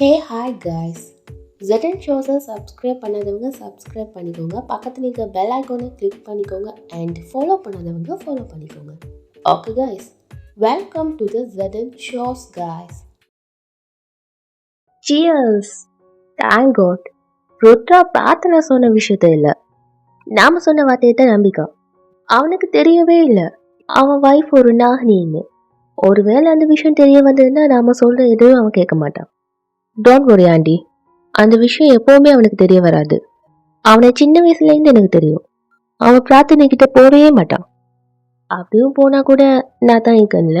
ஹே hi guys ஜெட்டன் ஷோஸை subscribe பண்ணாதவங்க subscribe பண்ணிக்கோங்க. பக்கத்தில் இருக்க பெல் ஐக்கோனை கிளிக் பண்ணிக்கோங்க அண்ட் ஃபாலோ பண்ணாதவங்க ஃபாலோ பண்ணிக்கோங்க. Okay guys welcome to the Jetton shows guys cheers thank God Rudra பிரார்த்தனை சொன்ன விஷயத்த இல்லை. நாம சொன்ன வார்த்தையை தான் நம்பிக்கை. அவனுக்கு தெரியவே இல்லை. அவன் ஒய்ஃப் ஒரு நாகினின்னு. ஒருவேளை அந்த விஷயம் தெரிய வந்ததுன்னா நாம சொல்ற எதுவும் அவன் கேட்க மாட்டான். டோன்ட் ஒரி ஆண்டி அந்த விஷயம் எப்பவுமே அவனுக்கு தெரிய வராது. அவனை சின்ன வயசுலேருந்து எனக்கு தெரியும். அவன் பிரார்த்தனை கிட்ட போகவே மாட்டான். அப்படியும் போனா கூட நான் தான் இருக்கேன்ல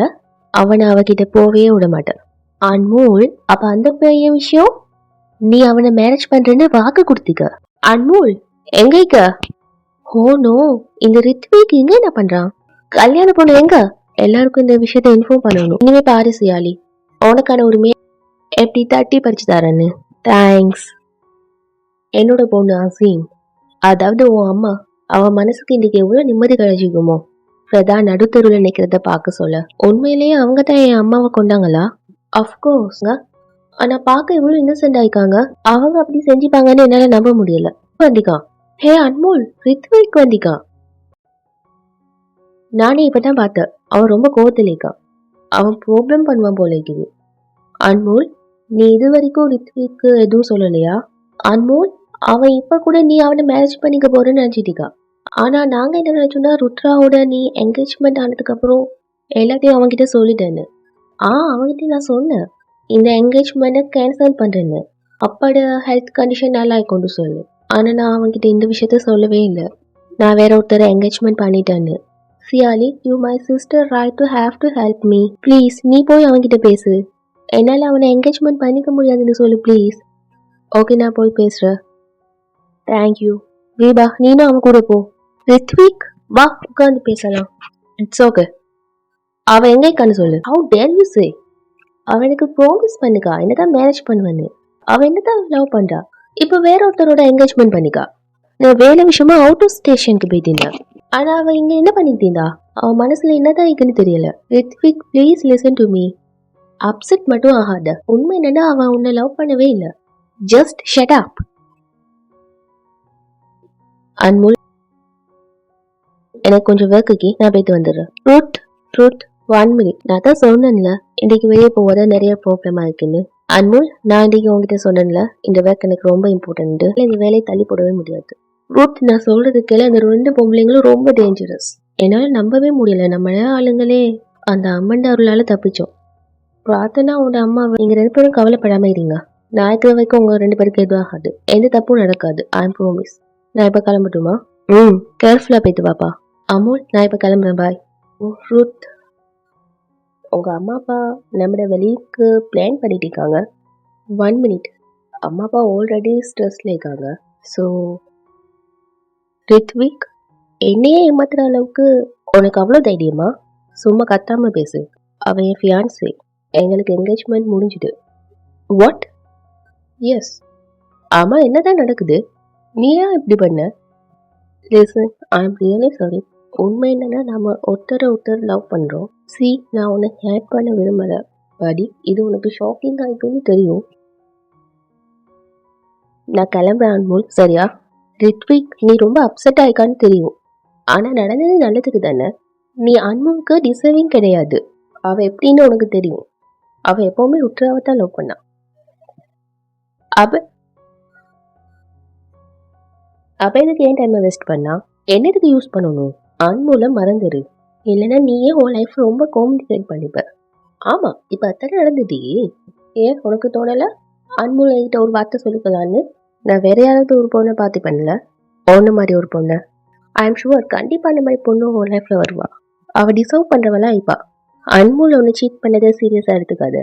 அவனை அவகிட்ட போகவே விட மாட்டேன். அன்மூல் அப்ப அந்த பையன் விஷயம்? நீ அவனை மேரேஜ் பண்றேன்னு வாக்கு கொடுத்திக்க. அன்மூல் எங்க இருக்க? ஓ நோ இந்த ரித்விக் இங்க என்ன பண்றான்? கல்யாண பொண்ணு எங்க? எல்லாருக்கும் இந்த விஷயத்த இன்ஃபார்ம் பண்ணணும். இனிமே பாரு சியாலி. உனக்கான உரிமையை எப்படி தட்டி பறிச்சு தரேன்னு தேங்க்ஸ் என்னோட பொண்ணு அசீம். அதாவது உன் அம்மா அவன் மனசுக்கு இன்னைக்கு எவ்வளோ நிம்மதி கிடைச்சிக்குமோ பிரதா நடுத்தருவில் நிற்கிறத பார்க்க சொல்ல. உண்மையிலேயே அவங்க தான் என் அம்மாவை கொண்டாங்களா? அஃப்கோர்ஸ்ங்க ஆனால் பார்க்க இவ்வளோ இன்னசென்ட் ஆயிக்காங்க அவங்க அப்படி செஞ்சுப்பாங்கன்னு என்னால் நம்ப முடியல. வந்திகா ஹே அன்மோல் ரித்விக் வந்திக்கா. நானே இப்போ தான் பார்த்தேன். அவன் ரொம்ப கோவத்தில் இருக்கான். அவன் ப்ராப்ளம் பண்ணுவான் போல இருக்குது. அன்மோல் நீ இது வரைக்கும் ரித்விக்கு எதுவும் சொல்லலையா? அன்மோல் அவன் இப்ப கூட நீ அவனை மேரேஜ் பண்ணிக்க போறேன்னு நினைச்சிட்டு ஆனா நாங்க என்ன நினைச்சோம்னா ருத்ராவோட நீ என்கேஜ்மெண்ட் ஆனதுக்கு அப்புறம் எல்லாத்தையும் அவன்கிட்ட சொல்லிட்டேன்னு. ஆ அவன்கிட்ட நான் சொன்னேன். இந்த என்கேஜ்மெண்ட்டை கேன்சல் பண்றேன்னு. அப்பாட ஹெல்த் கண்டிஷன் நல்லா கொண்டு சொல்லு. ஆனா நான் அவன்கிட்ட இந்த விஷயத்த சொல்லவே இல்லை. நான் வேற ஒருத்தரை என்கேஜ்மெண்ட் பண்ணிட்டேன்னு. Siyali you my sister right to have to help me please நீ போய் அவன்கிட்ட பேசு. என்னால் அவனை என்கேஜ்மெண்ட் பண்ணிக்க முடியாதுன்னு சொல்லு ப்ளீஸ் ஓகே நான் போய் பேசுகிறேன் தேங்க்யூ தீபா நீனும் அவன் கூட போ. ரித்விக் வா உட்காந்து பேசலாம். இட்ஸ் ஓகே அவன் எங்கே இருக்கான்னு சொல்லு. ஹவு டேர் யூ சே அவனுக்கு ப்ராமிஸ் பண்ணிக்கா என்னதான் மேரேஜ் பண்ணுவான்னு. அவன் என்னதான் லவ் பண்றா? இப்போ வேற ஒருத்தரோட என்கேஜ்மெண்ட் பண்ணிக்கா. நான் வேலை விஷயமா அவுட் ஆஃப் ஸ்டேஷனுக்கு போயிட்டேன் ஆனா அவள் இங்கே என்ன பண்ணிட்டு இருந்தா அவன் என்ன என்னதான் இருக்குன்னு தெரியல. Ritvik please listen to me upset மட்டும் ஆகாத. உண்மை என்னன்னா அவன் உன்னை லவ் பண்ணவே இல்லை. ஜஸ்ட் ஷட் அப் அன்முல் எனக்கு கொஞ்சம் ஒர்க்குக்கு நான் போயிட்டு வந்துடுறேன். ட்ரூத் ட்ரூத் ஒன் மினிட் நான் தான் சொன்னேன்ல இன்றைக்கு வெளியே போவாத நிறைய ப்ராப்ளமா இருக்குன்னு. அன்முல் நான் இன்றைக்கு உங்ககிட்ட சொன்னேன்ல இந்த ஒர்க் எனக்கு ரொம்ப இம்பார்ட்டன்ட்டு இந்த வேலையை தள்ளி போடவே முடியாது. ரூட் நான் சொல்றது கேள அந்த ரெண்டு பொம்பளைங்களும் ரொம்ப டேஞ்சரஸ் என்னால நம்பவே முடியல. நம்மளே ஆளுங்களே. அந்த அம்மன் அருளால தப்பிச்சோம். பிரார்த்தனா உங்க அம்மா நீங்க ரெண்டு பேரும் கவலைப்படாம இருங்க. நான் இருக்கிற வரைக்கும் உங்க ரெண்டு பேருக்கு எதுவும் ஆகாது எந்த தப்பும் நடக்காது. ஐ எம் ப்ரோமிஸ் நான் இப்ப கிளம்பட்டுமா? ம். கேர்ஃபுல்லா போயிட்டு வாப்பா அமுல் நான் இப்ப கிளம்புறேன். பாய் ரூத் உங்க அம்மா அப்பா நம்மளோட வெளிக்கு பிளான் பண்ணிட்டு இருக்காங்க. ஒன் மினிட் அம்மா அப்பா ஆல்ரெடி ஸ்ட்ரெஸ்ல இருக்காங்க. ஸோ ரித்விக் என்னையே ஏமாத்துற அளவுக்கு உனக்கு அவ்வளோ தைரியமா? சும்மா கத்தாம பேசு. அவன் என் ஃபியான்ஸே எங்களுக்கு என்கேஜ்மெண்ட் முடிஞ்சுது. வாட் எஸ் ஆமாம் என்னதான் நடக்குது? நீ ஏன் இப்படி பண்ண? Listen I am really sorry உண்மை என்னன்னா நாம ஒருத்தரை ஒருத்தர் லவ் பண்ணுறோம் சி நான் உன்னை ஹேட் பண்ண விரும்பலை. படி இது உனக்கு ஷாக்கிங் இருக்குன்னு தெரியும். நான் கிளம்புறேன் அன்மோல் சரியா? ரித்விக் நீ ரொம்ப அப்செட் ஆயிக்கான்னு தெரியும். ஆனால் நடந்தது நல்லதுக்கு தானே? நீ அன்மோலுக்கு டிசர்விங் கிடையாது. அவள் எப்படின்னு உனக்கு தெரியும். அவ எப்பவுமே ருத்ராவை தான் லவ் பண்ணா. அவ அவ எதுக்கு ஏன் டைமை வேஸ்ட் பண்ணா? என்னதுக்கு யூஸ் பண்ணணும்? அன்மூலம் மறந்துரு. இல்லைன்னா நீயே உன் லைஃப் ரொம்ப காம்ப்ளிகேட் பண்ணிப்ப. ஆமா இப்ப அத்தனை நடந்துடி ஏன் உனக்கு தோணல? அன்மூல என்கிட்ட ஒரு வார்த்தை சொல்லிக்கலான்னு? நான் வேற யாராவது ஒரு பொண்ணை பார்த்து பண்ணல? பொண்ணு மாதிரி ஒரு பொண்ணை. ஐ எம் ஷுவர் கண்டிப்பா அந்த மாதிரி பொண்ணு உன் லைஃப்ல வருவா. அவ டிசர்வ் பண்றவளா இப்பா அன்மூல் ஒன்று சீட் பண்ணதை சீரியஸாக எடுத்துக்காது.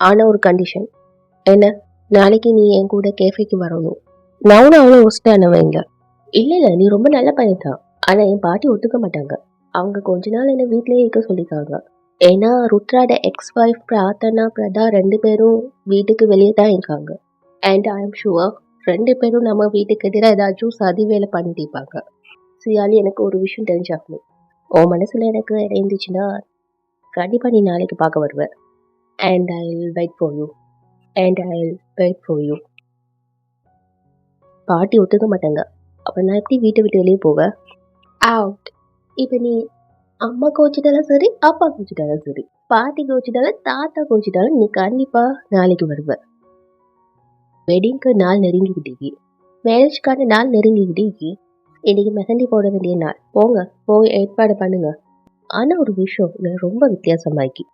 ஆனால் ஒரு கண்டிஷன் என்ன? நாளைக்கு நீ என் கூட கேஃபேக்கு வரணும். நானும் அவ்வளோ ஒஸ்டானவன் இல்லை இல்லை இல்லை நீ ரொம்ப நல்ல பையன் தான். ஆனால் என் பாட்டி ஒத்துக்க மாட்டாங்க. அவங்க கொஞ்ச நாள் என்னை வீட்டிலேயே இருக்க சொல்லியிருக்காங்க ஏன்னா ருத்ராட எக்ஸ் ஒய்ஃப் பிரார்த்தனா பிரதா ரெண்டு பேரும் வீட்டுக்கு வெளியே தான் இருக்காங்க. அண்ட் ஐ எம் ஷுவர் ரெண்டு பேரும் நம்ம வீட்டுக்கு எதிராக ஏதாச்சும் சதி வேலை பண்ணிட்டு இருப்பாங்க சியாலி எனக்கு ஒரு விஷயம் தெரிஞ்சாகணும். உன் மனசில் எனக்கு இருந்துச்சுன்னா கண்டிப்பாக நீ நாளைக்கு பார்க்க வருவ. And I will wait for you and I will wait for you பாட்டி ஒத்துக்க மாட்டாங்க. அப்போ நான் எப்படி வீட்டை விட்டு வெளியே போவேன் அவுட் இப்போ நீ அம்மா கோச்சிட்டாலும் சரி அப்பா கோச்சிட்டாலும் சரி பாட்டி கோச்சிட்டாலும் தாத்தா கோச்சிட்டாலும் நீ கண்டிப்பாக நாளைக்கு வருவ. வெட்டிங்க்கு நாள் நெருங்கிக்கிட்டே மேரேஜ்க்கான நாள் நெருங்கிக்கிட்டே இன்னைக்கு மெஹந்தி போட வேண்டிய நாள். போங்க போய் ஏற்பாடு பண்ணுங்க. ஆனால் ஒரு விஷயம் ரொம்ப வித்தியாசமாக்கி.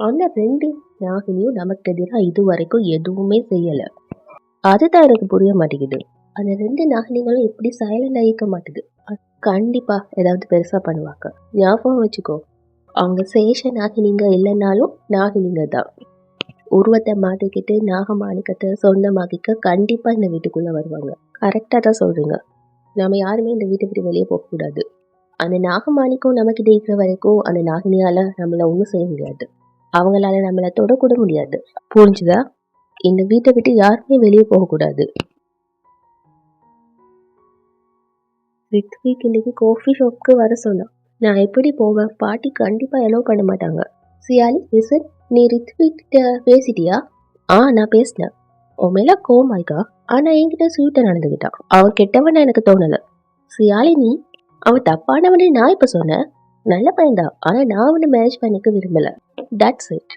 அந்த ரெண்டு நாகினியும் நமக்கு எதிராக இது வரைக்கும் எதுவுமே செய்யலை. அதுதான் எனக்கு புரிய மாட்டேங்குது. அந்த ரெண்டு நாகினிகளும் எப்படி சைலண்ட் ஆகிக்க மாட்டேது கண்டிப்பாக ஏதாவது பெருசாக பண்ணுவாங்க. ஞாபகம் வச்சுக்கோ. அவங்க சேஷ நாகினிங்க இல்லைன்னாலும் நாகினிங்க தான். உருவத்தை மாட்டிக்கிட்டு நாகமாணிக்கத்தை சொந்தமாக்கிக்க கண்டிப்பாக இந்த வீட்டுக்குள்ளே வருவாங்க. கரெக்டாக தான் சொல்றீங்க. நம்ம யாருமே இந்த வீட்டை விட்டு வெளியே போகக்கூடாது அந்த நாகமாணிக்கம் நமக்கிட்ட இருக்கிற வரைக்கும் அந்த நாகினியால நம்மளை ஒன்றும் செய்ய முடியாது. அவங்களால நம்மளை தொடக்கூட முடியாது. புரிஞ்சுதா? இந்த வீட்டை விட்டு யாருமே வெளியே போகக்கூடாது ரித்விக் இன்னைக்கு காஃபி ஷாப்க்கு வர சொன்னான் நான் எப்படி போவேன்? பாட்டி கண்டிப்பாக எலோவ் பண்ண மாட்டாங்க. சியாலி லிசன் நீ ரித்விக்கிட்ட பேசிட்டியா? ஆ நான் பேசினேன். உன் கோமாய்க்கா ஆனால் என்கிட்ட ஸ்வீட்டை நடந்துக்கிட்டான் அவன் கெட்டவன் எனக்கு தோணலை. சியாலினி அவன் தப்பானவனே நான் இப்போ சொன்னேன். நல்ல பையன்தான் ஆனால் நான் அவனை மேரேஜ் பண்ணிக்க விரும்பலை. தட்ஸ் இட்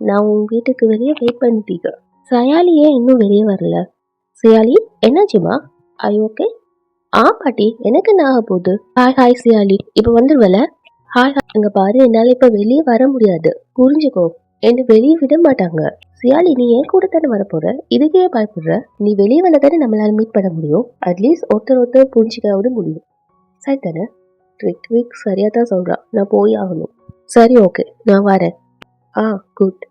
நான் உன் வீட்டுக்கு வெளியே வெயிட் பண்ணிட்டீங்க சயாலி ஏன் இன்னும் வெளியே வரல? சியாலி என்னாச்சுமா ஐ ஓகே ஆ பாட்டி எனக்கு என்ன ஆக போகுது? Hi hi Siyali. இப்போ வந்துருவல? ஹாய் அங்க பாரு என்னால இப்ப வெளியே வர முடியாது. புரிஞ்சுக்கோ. என்ன வெளியே விட மாட்டாங்க. சியாலி நீ ஏன் கூட தானே வரப்போற? இதுக்கே பயப்படுற? நீ வெளியே வந்தா தானே நம்மளால மீட் பண்ண முடியும்? அட்லீஸ்ட் ஒருத்தர் ஒருத்தர் புரிஞ்சிக்காவது முடியும். சரி தானே? ரித்விக் சரியா தான் சொல்றா. நான் போய் ஆகணும். சரி ஓகே நான் வரேன். ஆ குட்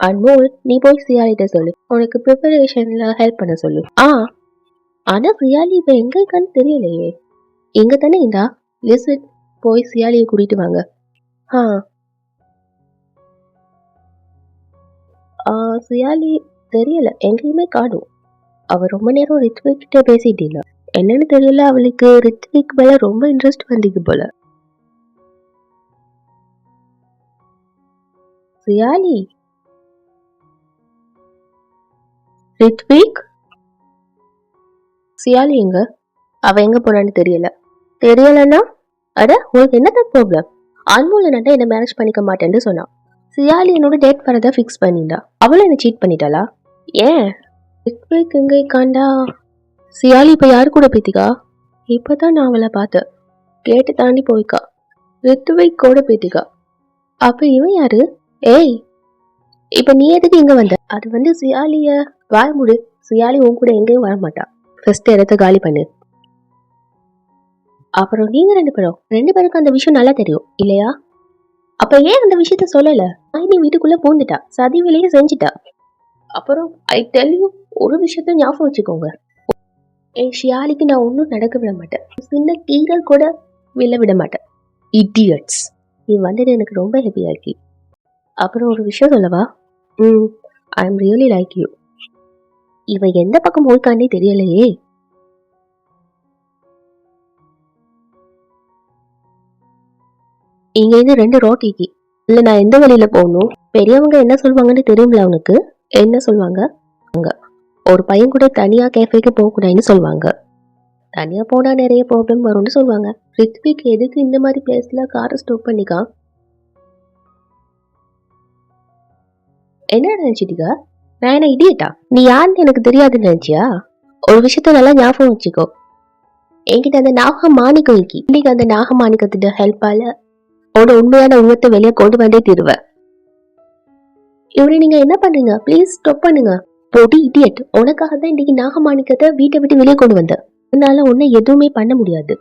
அன்மோல் நீ போய் சியாலிட்ட சொல்லு. உனக்கு ப்ரிப்பரேஷன்ல ஹெல்ப் பண்ண சொல்லு. ஆ ஆனா சியாலி இப்ப எங்க இருக்கான்னு தெரியலையே. எங்க தானே இந்தா? லிசன் போய் சியாலியை கூட்டிட்டு வாங்க. ஆ. சியாலி தெரியல. எங்கேயுமே காடும் அவ ரொம்ப நேரம் ரித்விக் கிட்ட பேசிட்டு இல்ல என்னன்னு தெரியல அவளுக்கு ரித்விக் மேல ரொம்ப இன்ட்ரெஸ்ட் வந்தது போல. சியாலி? ரித்விக் சியாலி எங்க அவ எங்க போனான்னு தெரியல. தெரியலன்னா அட உனக்கு என்னதான் ப்ராப்ளம் அன்மூல என்ன மேரேஜ் பண்ணிக்க மாட்டேன்னு சொன்னான் சியாலி என்னோட டேட் வரதை ஃபிக்ஸ் பண்ணிட்டா. அவளும் என்ன சீட் பண்ணிட்டாளா? ஏன்? ரித்விக் எங்க காண்டா? சியாலி இப்ப யாரு கூட பேத்திக்கா? இப்பதான் நான் அவளை பார்த்தேன். கேட்டு தாண்டி போய்க்கா. ரித்விக் கூட பேத்திக்கா. அப்ப இவன் யாரு? ஏய் இப்ப நீ எதுக்கு இங்க வந்த? அது வந்து சியாலிய வாய முடு. சியாலி உன் கூட எங்கேயும் வரமாட்டா. ஃபர்ஸ்ட் இடத்த காலி பண்ணு. அப்புறம் நீங்க ரெண்டு பேரும் ரெண்டு பேருக்கும் அந்த விஷயம் நல்லா தெரியும் இல்லையா? அப்ப ஏன் அந்த விஷயத்த சொல்லல? நீ வீட்டுக்குள்ள பூந்துட்டா சதி வேலையை செஞ்சுட்டா. அப்புறம் ஐ டெல் யூ ஒரு விஷயத்த ஞாபகம் வச்சுக்கோங்க. என் ஷியாலிக்கு நான் ஒன்றும் நடக்க விட மாட்டேன். சின்ன கீரல் கூட விழ விட மாட்டேன். இடியட்ஸ் நீ வந்தது எனக்கு ரொம்ப ஹெப்பியாக இருக்கு. அப்புறம் ஒரு விஷயம் சொல்லவா? ம் I am really like you இவ எந்த பக்கம் போய்க்காண்டே தெரியலையே. இங்க இருந்து ரெண்டு ரோட்டிக்கு இல்ல நான் எந்த வழியில போகணும்? பெரியவங்க என்ன சொல்லுவாங்கன்னு தெரியுங்களா அவனுக்கு என்ன சொல்லுவாங்க? அங்க. ஒரு பையன் கூட தனியா கேஃபேக்கு போக கூடாதுன்னு சொல்லுவாங்க. தனியா போனா நிறைய ப்ராப்ளம் வரும்னு சொல்லுவாங்க. ரித்விக் எதுக்கு இந்த மாதிரி பிளேஸ்ல காரை ஸ்டாப் பண்ணிக்கா? என்ன நினைச்சிட்டீங்க நான் என்ன இடியட்டா. நீ யாருன்னு எனக்கு தெரியாதுன்னு நினைச்சியா? ஒரு விஷயத்த நல்லா ஞாபகம் வச்சுக்கோ. என்கிட்ட அந்த நாக மாணிக்கம் இருக்கு. இன்னைக்கு அந்த நாக மாணிக்கத்திட்ட ஹெல்ப்பால உன்னோட உண்மையான உருவத்தை வெளியே கொண்டு வந்தே தீருவ. இவனை நீங்க என்ன பண்றீங்க? ப்ளீஸ் ஸ்டாப் பண்ணுங்க. பொடி இடியட் உனக்காக தான் இன்னைக்கு நாகமாணிக்கத்தை வீட்டை விட்டு வெளியே கொண்டு வந்த. அதனால உன்னை எதுவுமே பண்ண முடியாது.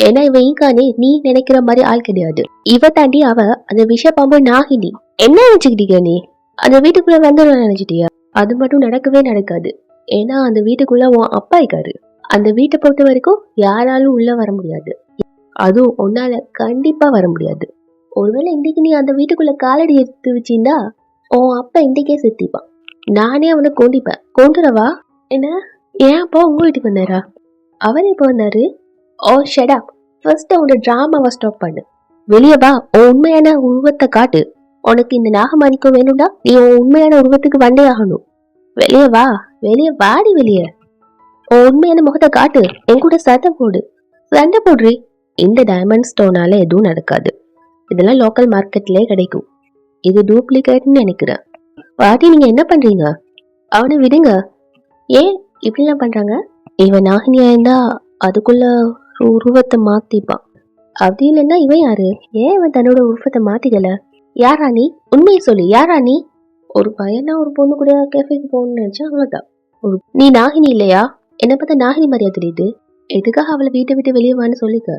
ஏன்னா இவன் ஈகானே நீ நினைக்கிற மாதிரி ஆள் கிடையாது. இவ தாண்டி அவ அந்த விஷ பாம்பு நாகினி. என்ன நினைச்சுக்கிட்டீங்க நீ? அந்த வீட்டுக்குள்ள வந்துடும் நினைச்சிட்டியா? அது மட்டும் நடக்கவே நடக்காது. ஏன்னா அந்த வீட்டுக்குள்ள உன் அப்பா இருக்காரு. அந்த வீட்டை பொறுத்த வரைக்கும் யாராலும் உள்ள வர முடியாது. அதுவும் உன்னால கண்டிப்பா வர முடியாது. ஒருவேளை இன்னைக்கு நீ அந்த வீட்டுக்குள்ள காலடி எடுத்து வச்சிருந்தா உன் அப்பா இன்னைக்கே செத்திப்பான். நானே அவனை கொண்டிப்பேன் கொண்டுறவா என்ன? ஏன் அப்பா உங்க வீட்டுக்கு வந்தாரா? அவர் எப்போ வந்தாரு? ஓ ஷெடா ஃபர்ஸ்ட் அவனோட ட்ராமாவை ஸ்டாப் பண்ணு. வெளியே வா. உன் உண்மையான உருவத்தை காட்டு. உனக்கு இந்த நாகமாணிக்கம் வேணும்டா நீ உன் உண்மையான உருவத்துக்கு வந்தே ஆகணும். வெளியே வா வெளியே வாடி வெளியே. உன் உண்மையான முகத்தை காட்டு என் கூட சண்டை போடு. சண்டை போடுறி. இந்த டைமண்ட் ஸ்டோனால எதுவும் நடக்காது. இதெல்லாம் லோக்கல் மார்க்கெட்லயே கிடைக்கும். இது டூப்ளிகேட்னு நினைக்கிறேன். பாட்டி நீங்க என்ன பண்றீங்க? அவனை விடுங்க. ஏன் இப்படிலாம் பண்றாங்க? இவன் நாகினியா இருந்தா அதுக்குள்ள ஒரு உருவத்தை மாத்திப்பான். அப்படி இல்லைன்னா இவன் யாரு? ஏன் இவன் தன்னோட உருவத்தை மாத்திக்கல? யாரா நீ உண்மையை சொல்லு யாரா நீ ஒரு பையனா ஒரு பொண்ணு கூட கேஃபேக்கு போகணும்னு நினைச்சா அவ்வளோதான் ஒரு நீ நாகினி இல்லையா? என்னை பார்த்தா நாகினி மாதிரியா தெரியுது? எதுக்காக அவளை வீட்டை விட்டு வெளியே வான்னு சொல்லிக்க?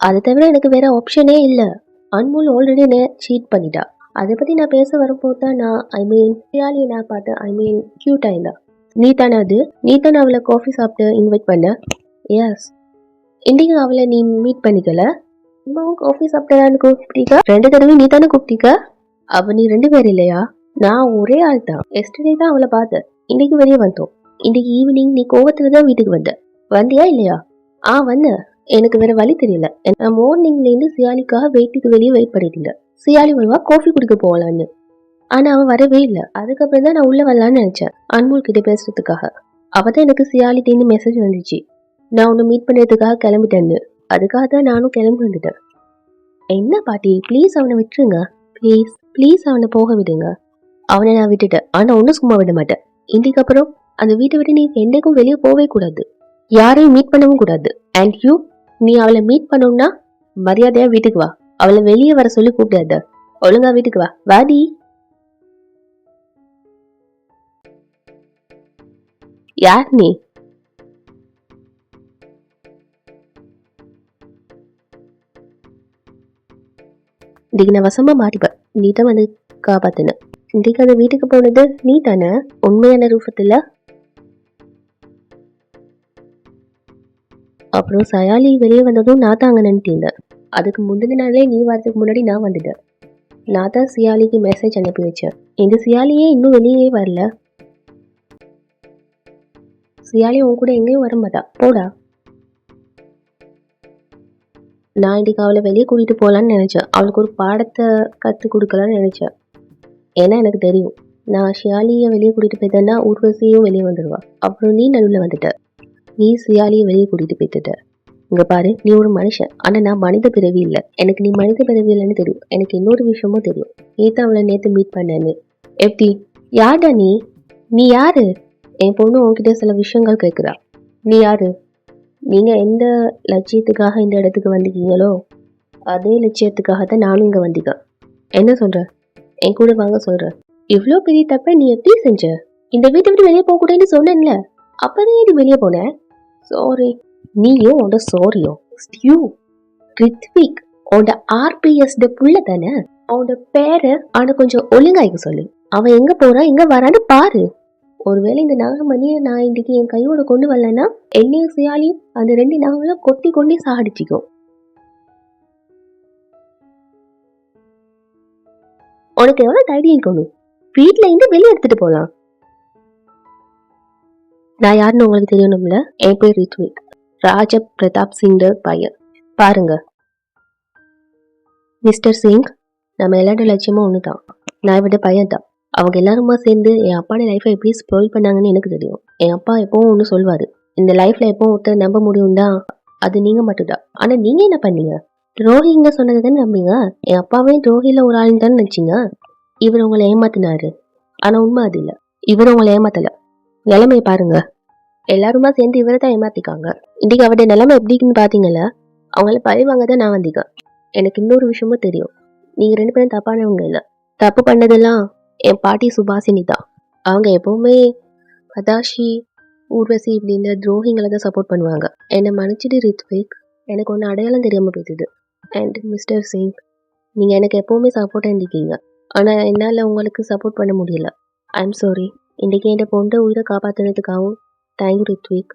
அதை தவிர எனக்கு வேற ஆப்ஷனே இல்லை. அன்மோல் ஆல்ரெடி என்ன சீட் பண்ணிட்டா. அதை பத்தி நான் பேச வரும்போது தான் நான். ஐ மீன் பிரியாலியை நான் பார்த்தேன். ஐ மீன் கியூட் ஆயிருந்தா நீ தானே அது? நீ தானே அவளை காஃபி சாப்பிட்டு இன்வைட் பண்ண? எஸ் இன்றைக்கு அவளை நீ மீட் பண்ணிக்கல? அம்மாவும் காஃபி சாப்பிட்டதான்னு கூப்பிட்டீங்க? ரெண்டு தடவை நீ தானே கூப்பிட்டீங்க? அவ நீ ரெண்டு பேர் இல்லையா? நான் ஒரே ஆள் தான் எஸ்டர்டே தான் அவளை பார்த்தேன். இன்னைக்கு வெளியே வந்தோம். இன்னைக்கு ஈவினிங் நீ கோவத்துல தான் வீட்டுக்கு வந்த. வந்தியா இல்லையா? ஆ வந்தேன் எனக்கு வேற வழி தெரியல. நான் மார்னிங்ல இருந்து சியாலிக்காக வெயிட்டுக்கு வெளியே வெயிட் பண்ணிட்டு சியாலி வருவா காஃபி குடிக்க போகலான்னு. ஆனா அவன் வரவே இல்லை. அதுக்கப்புறம் தான் நான் உள்ள வரலான்னு நினைச்சேன். அன்மூல் கிட்ட பேசுறதுக்காக. அவ தான் எனக்கு சியாலிட்டேருந்து மெசேஜ் வந்துச்சு. நான் உன்னை மீட் பண்ணுறதுக்காக கிளம்பிட்டேன்னு. அதுக்காக தான் நானும் கிளம்பி வந்துட்டேன் என்ன பாட்டி ப்ளீஸ் அவனை விட்டுருங்க. ப்ளீஸ் ப்ளீஸ் அவனை போக விடுங்க. அவனை நான் விட்டுட்டேன். ஆனா ஒன்றும் சும்மா விட மாட்டேன். இன்னைக்கு அப்புறம் அந்த வீட்டை விட்டு நீ என்றைக்கும் வெளியே போகவே கூடாது. யாரையும் மீட் பண்ணவும் கூடாது. அண்ட் யூ நீ அவளை மீட் பண்ணணும்னா மரியாதையா வீட்டுக்கு வா. அவளை வெளியே வர சொல்லி கூப்பிடாத. ஒழுங்கா வீட்டுக்கு வா. வாடி யார் நீ? இன்னைக்கு நான் வசமா மாட்டிப்பேன் நீ தான் வந்து காப்பாத்தின. இன்னைக்கு அந்த வீட்டுக்கு போனது நீ தானே உண்மையான ரூபத்தில்? அப்புறம் சயாலி வெளியே வந்ததும் நான் தான் அங்கே நின்றுட்டேன் அதுக்கு முந்தின நாளே நீ வரதுக்கு முன்னாடி நான் வந்துட்டேன் நான் தான் சியாலிக்கு மெசேஜ் அனுப்பி வச்சேன். இந்த சியாலியே இன்னும் வெளியே வரல. சியாலி உன் கூட எங்கேயும் வர மாட்டா. போடா. நான் இன்னைக்கு அவளை வெளியே கூட்டிகிட்டு போகலான்னு நினச்சேன். அவளுக்கு ஒரு பாடத்தை கற்றுக் கொடுக்கலான்னு நினச்சேன். ஏன்னா எனக்கு தெரியும் நான் ஷியாலியை வெளியே கூட்டிகிட்டு போயிட்டேன்னா ஊர்வசியும் வெளியே வந்துடுவா அப்புறம் நீ நடுவில் வந்துட்ட. நீ சியாலியை வெளியே கூட்டிகிட்டு போயிட்டுட்ட. இங்கே பாரு நீ ஒரு மனுஷன். ஆனால் நான் மனித பிறவி இல்லை. எனக்கு நீ மனித பிறவி இல்லைன்னு தெரியும். எனக்கு இன்னொரு விஷயமும் தெரியும். நேற்று அவளை நேற்று மீட் பண்ணேன்னு. எப்படி? யார்டா நீ? நீ யாரு? என் பொண்ணு உன்கிட்ட சில விஷயங்கள் கேட்குறா நீ யாரு? நீங்கள் எந்த லட்சியத்துக்காக இந்த இடத்துக்கு வந்திருக்கீங்களோ அதே லட்சியத்துக்காக தான் நானும் இங்கே வந்திருக்கேன். என்ன சொல்கிற என் கூட வாங்க சொல்கிறேன் இவ்வளோ பெரிய தப்பை நீ எப்படி செஞ்ச? இந்த வீட்டை விட்டு வெளியே போகக்கூடாதுன்னு சொன்னேன்ல. அப்பதான் நீ வெளியே போனேன் சாரி நீயும் உன்னோட சாரியும் யூ ரித்விக் உன்னோட ஆர்பிஎஸ் புள்ள தானே? அவனோட பேரை அவனை கொஞ்சம் ஒழுங்காய்க்க சொல்லு. அவன் எங்கே போகிறான் எங்கே வரான்னு பாரு. ஒருவேளை இந்த நாகமணியை நான் இன்றைக்கி என் கையோட கொண்டு வரலன்னா என்னையும் சியாலியும் அந்த ரெண்டு நாகங்களும் கொட்டி கொண்டே சாகடிச்சிக்கும். உனக்கு எவ்வளோ தைரியம் இருக்கணும்? வீட்டில் இருந்து வெளியே எடுத்துட்டு போகலாம் நான் யாருன்னு உங்களுக்கு தெரியணும்ல? என் பேர் ரித்விக் ராஜ பிரதாப் சிங் பையன். பாருங்க. மிஸ்டர் சிங் நம்ம எல்லாரோட லட்சியமும் ஒன்று தான் நான் இவட பையன் தான் அவங்க எல்லாருமா சேர்ந்து என் அப்பாவோட லைஃப்பை எப்படி ஸ்பாயில் பண்ணாங்கன்னு எனக்கு தெரியும். என் அப்பா எப்பவும் ஒன்று சொல்வார். இந்த லைஃப்பில் எப்போ ஒருத்தர் நம்ப முடியும் தான் அது நீங்கள் மட்டும்தான். ஆனால் நீங்கள் என்ன பண்ணீங்க? துரோகிங்க சொன்னதை தானே நம்பிங்க என் அப்பாவே ரோஹியில் ஒரு ஆள் தானே நினைச்சீங்க? இவர் உங்களை ஏமாத்தினாரு. ஆனால் உண்மை அது இல்லை. இவர் உங்களை ஏமாத்தலை. நிலைமை பாருங்க. எல்லாருமா சேர்ந்து இவரை தான் ஏமாத்திக்காங்க. இன்றைக்கி அவருடைய நிலைமை எப்படின்னு பார்த்தீங்களா அவங்கள பழிவாங்க தான் நான் வந்தீங்க. எனக்கு இன்னொரு விஷயமும் தெரியும். நீங்கள் ரெண்டு பேரும் தப்பானவங்க இல்லை. தப்பு பண்ணதெல்லாம் என் பாட்டி சுபாசினி தான். அவங்க எப்பவுமே பதாஷி ஊர்வசி இப்படின்ற துரோகிங்களை தான் சப்போர்ட் பண்ணுவாங்க. என்னை மன்னிச்சிட்டு ரித்விக். எனக்கு ஒன்று அடையாளம் தெரியாம போயிடுது அண்ட் மிஸ்டர் சிங் நீங்கள் எனக்கு எப்போவுமே சப்போர்ட்டாக இருந்திருக்கீங்க. ஆனால் என்னால் உங்களுக்கு சப்போர்ட் பண்ண முடியல. ஐ எம் சாரி இன்றைக்கி என் பொண்ணை உயிரை காப்பாற்றுனதுக்காகவும் தேங்க்யூ ரித்விக்.